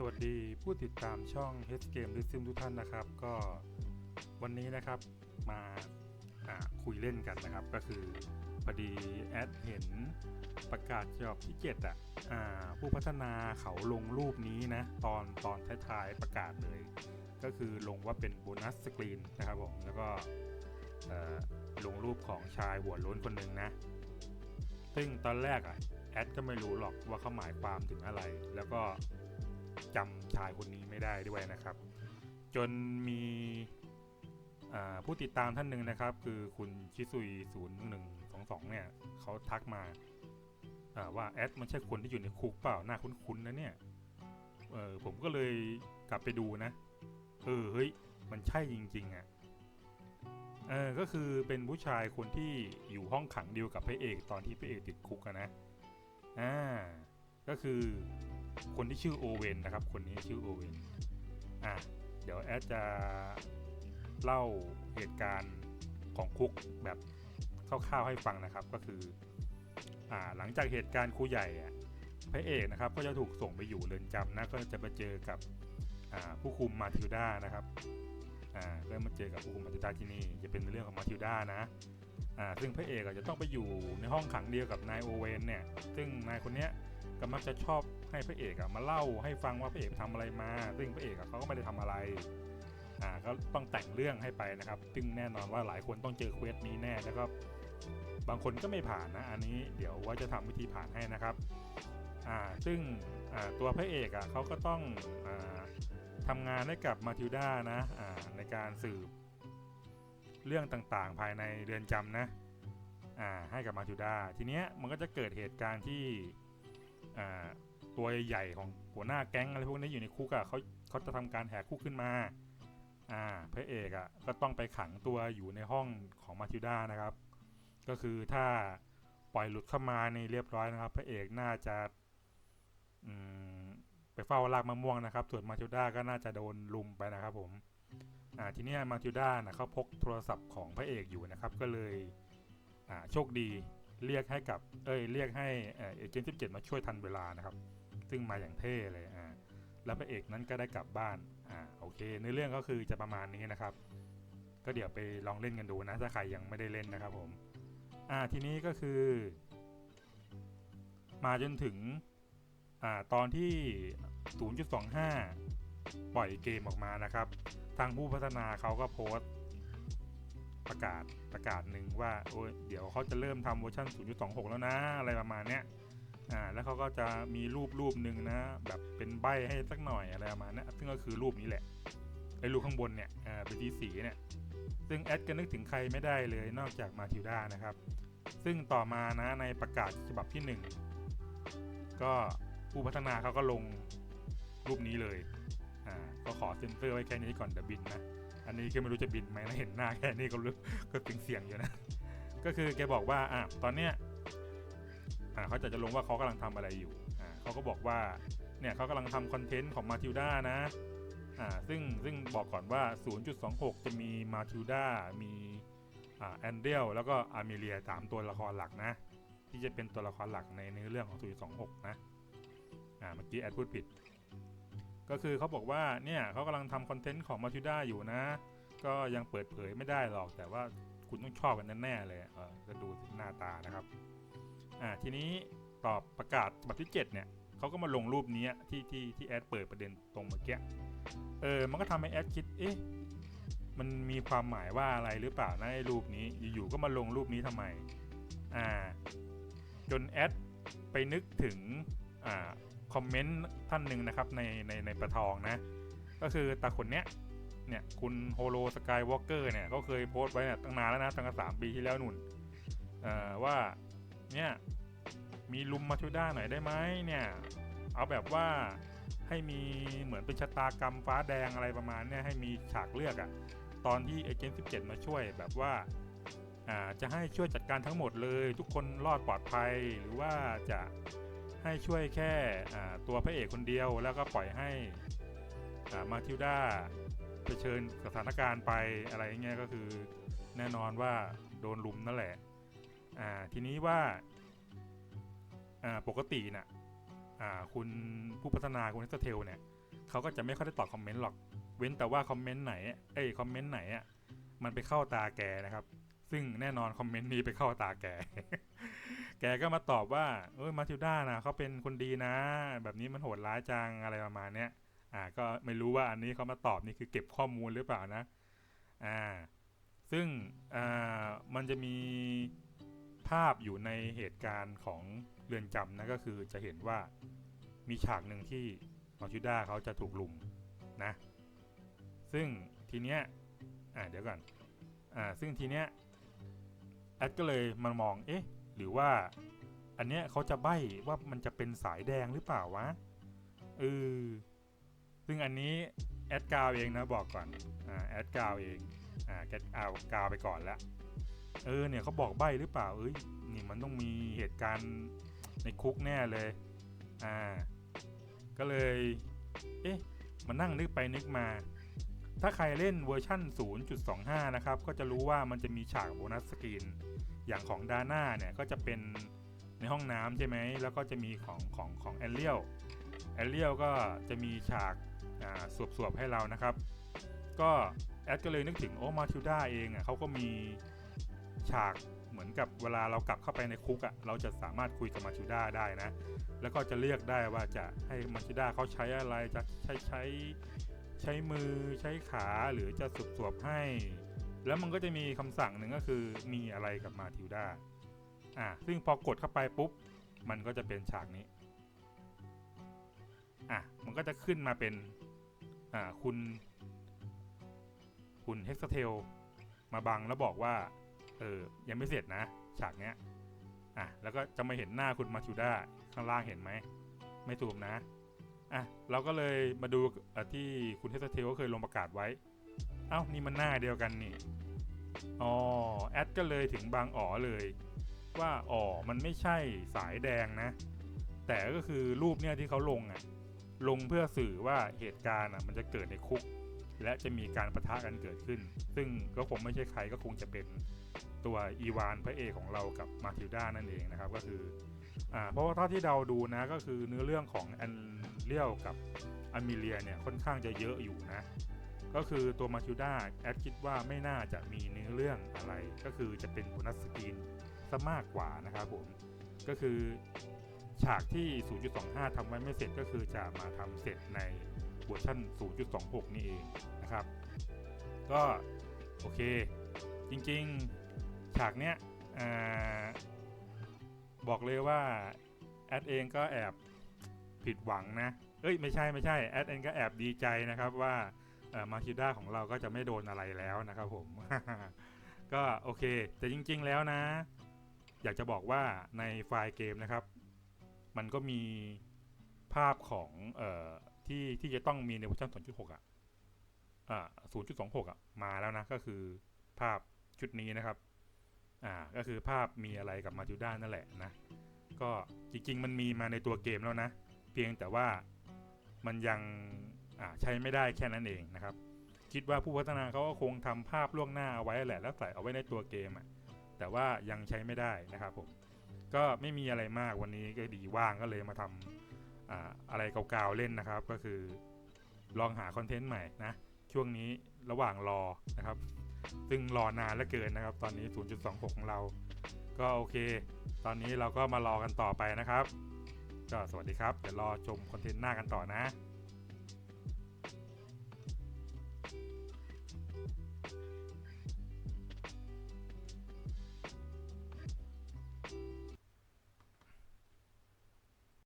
สวัสดีผู้ติดตามช่อง h Game ดิซึมทุกท่านนะครับ ก็วันนี้นะครับมาคุยเล่นกันนะครับ ก็คือพอดีแอดเห็นประกาศฉบับที่7อะอ่าผู้พัฒนาเขาลงรูปนี้นะ ตอนตอนท้ายๆประกาศเลย ก็คือลงว่าเป็นโบนัสสกรีนนะครับผมแล้วก็ลงรูปของชายหัวล้นคนหนึ่งนะ ซึ่งตอนแรกอะแอดก็ไม่รู้หรอกว่าเขาหมายความถึงอะไรแล้วก็ จำชายคนนี้ไม่ได้ด้วยนะครับ จนมีผู้ติดตามท่านหนึ่งนะครับ คือคุณชิซุย0 1 2 2 เนี่ยเขาทักมาว่าแอดมันใช่คนที่อยู่ในคุกเปล่าหน้าคุ้นๆนะเนี่ยเออผมก็เลยกลับไปดูนะ เออเฮ้ยมันใช่จริงๆอะ่ะเออก็คือเป็นผู้ชายคนที่อยู่ห้องขังเดียวกับพระเอกตอนที่พระเอกติดคุกะนะอ่าก็คือ คนที่ชื่อโอเวนนะครับ คนนี้ชื่อโอเวนอะเดี๋ยวแอดจะเล่าเหตุการณ์ของคุกแบบคร่าวๆให้ฟังนะครับก็คืออ่าหลังจากเหตุการณ์ครูใหญ่อะพระเอกนะครับก็จะถูกส่งไปอยู่เรือนจำนะก็จะไปเจอกับอ่าผู้คุมมาทิลดานะครับอ่าเริ่มมาเจอกับผู้คุมมาทิลดาที่นี่จะเป็นเรื่องของมาทิลดานะอ่าซึ่งพระเอกอาจจะต้องไปอยู่ในห้องขังเดียวกับนายโอเวนเนี่ยซึ่งนายคนเนี้ย ก็มักจะชอบให้พระเอกอะมาเล่าให้ฟังว่าพระเอกทำอะไรมา ซึ่งพระเอกอะเขาก็ไม่ได้ทำอะไรอ่าก็ต้องแต่งเรื่องให้ไปนะครับ ซึ่งแน่นอนว่าหลายคนต้องเจอเควสนี้แน่แล้วก็บางคนก็ไม่ผ่านนะ อันนี้เดี๋ยวว่าจะทำวิธีผ่านให้นะครับอ่าซึ่งอ่าตัวพระเอกอะเขาก็ต้องอ่าทำงานให้กับมาทิลดานะอ่าในการสืบเรื่องต่างๆ ภายในเรือนจำนะอ่าให้กับมาทิลดาทีเนี้ยมันก็จะเกิดเหตุการณ์ที่ ตัวใหญ่ของหัวหน้าแก๊งอะไรพวกนี้อยู่ในคุกอะเขาเขาจะทำการแหกคุกขึ้นมา อ่าพระเอกอะก็ต้องไปขังตัวอยู่ในห้องของมาทิลดานะครับ ก็คือถ้าปล่อยหลุดเข้ามาในเรียบร้อยนะครับ พระเอกน่าจะอืมไปเฝ้าลากมะม่วงนะครับ ส่วนมาทิลดาก็น่าจะโดนลุมไปนะครับ ผม อ่าทีนี้มาทิลดานะเขาพกโทรศัพท์ของพระเอกอยู่นะครับ ก็เลย อ่าโชคดี เรียกให้กับเอ้ยเรียกให้เอเจนต์สิบเจ็ดมาช่วยทันเวลานะครับ ซึ่งมาอย่างเท่เลยอ่าแล้วพระเอกนั้นก็ได้กลับบ้านอ่าโอเคในเรื่องก็คือจะประมาณนี้นะครับ ก็เดี๋ยวไปลองเล่นกันดูนะ ถ้าใครยังไม่ได้เล่นนะครับผมอ่าทีนี้ก็คือ มาจนถึงอ่าตอนที่ 0.25 ปล่อยเกมออกมานะครับ ทางผู้พัฒนาเขาก็โพสต์ ประกาศประกาศหนึ่งว่าโอ้ยเดี๋ยวเขาจะเริ่มทำเวอร์ชัน0.26 แล้วนะ อะไรประมาณเนี้ยอ่าแล้วเขาก็จะมีรูปรูปหนึ่งนะ แบบเป็นใบให้สักหน่อยอะไรประมาณนี้ซึ่งก็คือรูปนี้แหละไอ้รูปข้างบนเนี่ยอ่าเป็นสีสีเนี่ยซึ่งแอดก็นึกถึงใครไม่ได้เลยนอกจากมาทิลดานะครับ ซึ่งต่อมานะในประกาศฉบับที่ 1 ก็ผู้พัฒนาเขาก็ลงรูปนี้เลยอ่าก็ขอเซ็นเซอร์ไว้แค่นี้ก่อนเดบินนะ อันนี้ก็ไม่รู้จะบินไหมนะเห็นหน้าแค่นี้ก็รู้ก็เสียงเสียงอยู่นะ ก็คือแกบอกว่าอะตอนเนี้ยอ่าเขาจะจะลงว่าเขากำลังทำอะไรอยู่อ่าเขาก็บอกว่าเนี่ยเขากำลังทำคอนเทนต์ของมาทิลดานะอ่าซึ่งซึ่งบอกก่อนว่า 0.26 จะมีมาทิลดามีอ่าแอนเดลแล้วก็อามิเลียสามตัวละครหลักนะ ที่จะเป็นตัวละครหลักในเนื้อเรื่องของ 0.26 นะอ่าเมื่อกี้แอดพูดผิด ก็คือเขาบอกว่าเนี่ยเขากำลังทำคอนเทนต์ของมาทิลดาอยู่นะ ก็ยังเปิดเผยไม่ได้หรอกแต่ว่าคุณต้องชอบกันแน่ๆเลยเออก็ดูหน้าตานะครับอ่าทีนี้ตอบประกาศฉบับที่ 7 เนี่ยเขาก็มาลงรูปนี้ที่ที่ที่แอดเปิดประเด็นตรงเมื่อกี้เออมันก็ทำให้แอดคิดเอ๊ะมันมีความหมายว่าอะไรหรือเปล่านะไอ้รูปนี้อยู่ๆก็มาลงรูปนี้ทำไมอ่าจนแอดไปนึกถึงอ่า คอมเมนต์ท่านหนึ่งนะครับในในในประทองนะ ก็คือตาคนเนี้ยเนี่ยคุณโฮโลสกายวอล์กเกอร์เนี่ยเขาเคยโพสต์ไว้เนี่ยตั้งนานแล้วนะตั้งแต่สามปีที่แล้วนุ่นว่าเนี่ยมีลุมมาช่วยด้หน่อยได้ไหมเนี่ย เอาแบบว่าให้มีเหมือนเป็นชะตากรรมฟ้าแดงอะไรประมาณเนี่ยให้มีฉากเลือกอะตอนที่เอเจนต์17มาช่วยแบบว่าจะให้ช่วยจัดการทั้งหมดเลย ทุกคนรอดปลอดภัยหรือว่าจะ ให้ช่วยแค่ตัวพระเอกคนเดียว แล้วก็ปล่อยให้มาทิลดาเผชิญสถานการณ์ไปอะไรเงี้ยก็คือแน่นอนว่าโดนลุมนั่นแหละทีนี้ว่าปกติน่ะอ่าคุณผู้พัฒนาคุณเอสเทลเนี่ยเขาก็จะไม่ค่อยได้ตอบคอมเมนต์หรอก เว้นแต่ว่าคอมเมนต์ไหนเอ้ยคอมเมนต์ไหนอะมันไปเข้าตาแกนะครับ ซึ่งแน่นอนคอมเมนต์นี้ไปเข้าตาแก แกก็มาตอบว่าเอ้ยมาทิวด้านะเขาเป็นคนดีนะ แบบนี้มันโหดร้ายจังอะไรประมาณเนี้ยอ่าก็ไม่รู้ว่าอันนี้เขามาตอบนี่คือเก็บข้อมูลหรือเปล่านะอ่าซึ่งอ่ามันจะมีภาพอยู่ในเหตุการณ์ของเรือนจำนะก็คือจะเห็นว่ามีฉากหนึ่งที่มาทิวด้าเขาจะถูกลุมนะซึ่งทีเนี้ยอ่าเดี๋ยวก่อนอ่าซึ่งทีเนี้ยแอดก็เลยมามองเอ๊ะ หรือว่าอันเนี้ยเขาจะใบ้ว่ามันจะเป็นสายแดงหรือเปล่าวะเออซึ่งอันนี้แอดกาวเองนะบอกก่อนอ่าแอดกาวเองอ่าแกเอากาวไปก่อนล้วเออเนี่ยเขาบอกใบ้หรือเปล่าเอ้ยนี่มันต้องมีเหตุการณ์ในคุกแน่เลยอ่าก็เลย เอ๊ะมานั่งนึกไปนึกมา ถ้าใครเล่นเวอร์ชั่น 0.25 นะครับ ก็จะรู้ว่ามันจะมีฉากโบนัสสกรีน อย่างของดาน่าเนี่ย ก็จะเป็นในห้องน้ำใช่ไหม แล้วก็จะมีของของของแอลเลียลแอลเลียลก็จะมีฉากอ่าสวบๆให้เรานะครับ ก็แอดก็เลยนึกถึงโอ้มาทิวด้าเองอะเขาก็มีฉากเหมือนกับเวลาเรากลับเข้าไปในคุกอะเราจะสามารถคุยกับมาทิวด้าได้นะ แล้วก็จะเลือกได้ว่าจะให้มาทิวด้าเขาใช้อะไรจะใช้ใช้ ใช้มือใช้ขาหรือจะสุบสวบให้ แล้วมันก็จะมีคำสั่งหนึ่งก็คือมีอะไรกับมาทิวดาอ่าซึ่งพอกดเข้าไปปุ๊บ มันก็จะเป็นฉากนี้อะมันก็จะขึ้นมาเป็นอ่าคุณ คุณเฮกซ์เทลมาบังแล้วบอกว่า เออ ยังไม่เสร็จนะ ฉากเนี้ย อะ แล้วก็จะมาเห็นหน้าคุณมาทิวดาข้างล่างเห็นไหม ไม่ตูมนะ อะเราก็เลยมาดูที่คุณเทสเทลก็เคยลงประกาศไว้ เอ้านี่มันหน้าเดียวกันนี่อ๋อแอดก็เลยถึงบางอ๋อเลย ว่าอ๋อมันไม่ใช่สายแดงนะ แต่ก็คือรูปเนี่ยที่เขาลงอะ่ะลงเพื่อสื่อว่าเหตุการณ์อะมันจะเกิดในคุก และจะมีการประทะกันเกิดขึ้น ซึ่งก็คงไม่ใช่ใครก็คงจะเป็นตัวอีวานพระเอกของเรากับมาทิลดานั่นเองนะครับก็คืออ่าเพราะว่าเท่าที่เราดูนะก็คือเนื้อเรื่องของแอน เลียวกับอมิเลียเนี่ยค่อนข้างจะเยอะอยู่นะ ก็คือตัวมาทิลดาแอดคิดว่าไม่น่าจะมีเนื้อเรื่องอะไร ก็คือจะเป็นโบนัสสกรีนซะมากกว่านะครับผม ก็คือฉากที่ 0.25ทำไว้ไม่เสร็จก็คือจะมาทำเสร็จในเวอร์ชัน0.26 นี่เองนะครับ ก็โอเค จริงๆฉากเนี้ยอบอกเลยว่า แอดเองก็แอบ ผิดหวังนะ เอ้ยไม่ใช่ไม่ใช่แอดเองก็แอบดีใจนะครับว่ามาคิด้าของเราก็จะไม่โดนอะไรแล้วนะครับผมก็โอเค แต่จริง ๆ แล้วนะ อยากจะบอกว่าในไฟล์เกมนะครับ มันก็มีภาพของเอ่อที่ที่จะต้องมีในเวอร์ชัน2.6อะอ่า0.26อะมาแล้วนะ ก็คือภาพชุดนี้นะครับ อ่าก็คือภาพมีอะไรกับมาทิวด้านั่นแหละนะ ก็จริง ๆ มันมีมาในตัวเกมแล้วนะ เพียงแต่ว่ามันยังใช้ไม่ได้แค่นั้นเองนะครับ คิดว่าผู้พัฒนาเขาก็คงทำภาพล่วงหน้าเอาไว้แหละแล้วใส่เอาไว้ในตัวเกมอะแต่ว่ายังใช้ไม่ได้นะครับผมก็ไม่มีอะไรมากวันนี้ก็ดีว่างก็เลยมาทำอ่าอะไรเก่าๆเล่นนะครับ ก็คือลองหาคอนเทนต์ใหม่นะช่วงนี้ระหว่างรอนะครับ ซึ่งรอนานเหลือเกินนะครับ ตอนนี้ 0.26 ของเรา ก็โอเค ตอนนี้เราก็มารอกันต่อไปนะครับ ก็สวัสดีครับ เดี๋ยวรอชมคอนเทนต์หน้ากันต่อนะ